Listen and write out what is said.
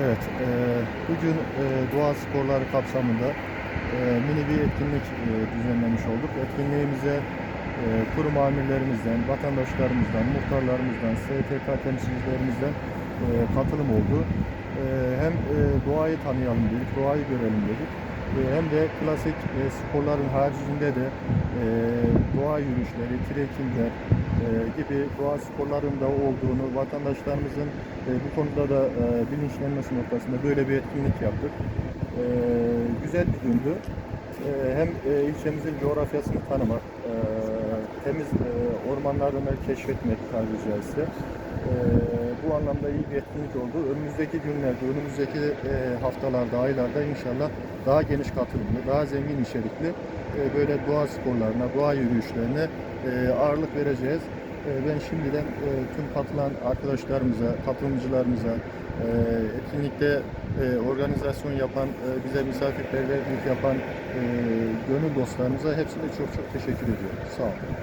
Evet, e, bugün e, doğa sporları kapsamında e, mini bir etkinlik e, düzenlemiş olduk. Etkinliğimize e, kurum amirlerimizden, vatandaşlarımızdan, muhtarlarımızdan, STK temsilcilerimizden e, katılım oldu. E, hem e, doğayı tanıyalım dedik, doğayı görelim dedik. E, hem de klasik e, sporların haricinde de e, doğa yürüyüşleri, trekkingler gibi doğa sporlarında olduğunu vatandaşlarımızın e, bu konuda da e, bilinçlenmesi noktasında böyle bir etkinlik yaptık. E, güzel bir gündü. E, hem e, ilçemizin coğrafyasını tanımak, e, temiz e, ormanlarını keşfetmek tabiri caizse. Bu anlamda iyi bir etkinlik oldu. Önümüzdeki günlerde, önümüzdeki e, haftalarda, aylarda inşallah daha geniş katılımlı, daha zengin içerikli e, böyle doğa sporlarına, doğa yürüyüşlerine e, ağırlık vereceğiz. E, Ben şimdiden e, tüm katılan arkadaşlarımıza, katılımcılarımıza, e, etkinlikte e, organizasyon yapan, e, bize misafirperverlik yapan e, gönül dostlarımıza hepsine çok çok teşekkür ediyorum. Sağ olun.